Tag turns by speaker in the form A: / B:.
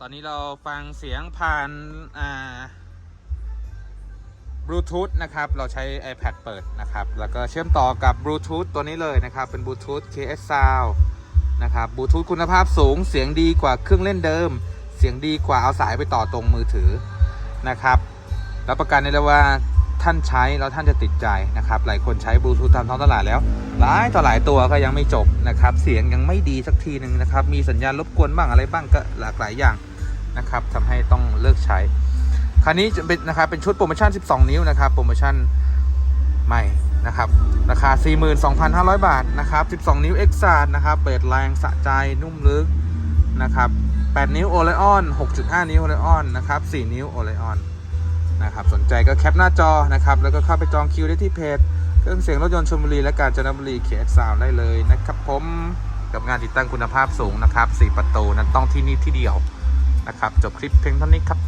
A: ตอนนี้เราฟังเสียงผ่านบลูทูธนะครับ เราใช้ iPad เปิดนะครับ แล้วก็เชื่อมต่อกับบลูทูธตัวนี้เลยนะครับ เป็นบลูทูธ KS Sound นะครับบลูทูธคุณภาพสูง เสียงดีกว่าเครื่องเล่นเดิม เสียงดีกว่าเอาสายไปต่อตรงมือถือนะครับ รับประกันได้เลยว่า ท่านใช้แล้วท่านจะติดใจนะครับ หลายคนใช้บลูทูธตามท้องตลาดแล้ว หลายต่อหลายตัวก็ยังไม่จบนะครับ เสียงยังไม่ดีสักทีหนึ่งนะครับ มีสัญญาณรบกวนบ้างอะไรบ้างก็หลากหลายอย่างนะครับทำให้ต้องเลิกใช้คันนี้จะเป็นนะครับเป็นชุดโปรโมชั่น 12 นิ้วนะครับ โปรโมชั่นใหม่นะครับ ราคา 42,500 บาทนะครับ 12 นิ้ว e x a นะครับ เปิดแรงสะใจนุ่มลึกนะครับ 8 นิ้ว o l e o n 6.5 นิ้ว o l e o n นนะครับ 4 นิ้ว o l e o n น นะครับสนใจก็แคปหน้าจอนะครับแล้วก็เข้าไปจองคิวได้ที่เพจเครื่องเสียงรถยนต์ชลบุรีและกาญจนบุรีเขตสาวได้เลยนะครับผมกับงานติดตั้งคุณภาพสูงนะครับ 4 ประตูนั้นต้องที่นี่ที่เดียวนะครับจบคลิปเพียงเท่านี้ครับ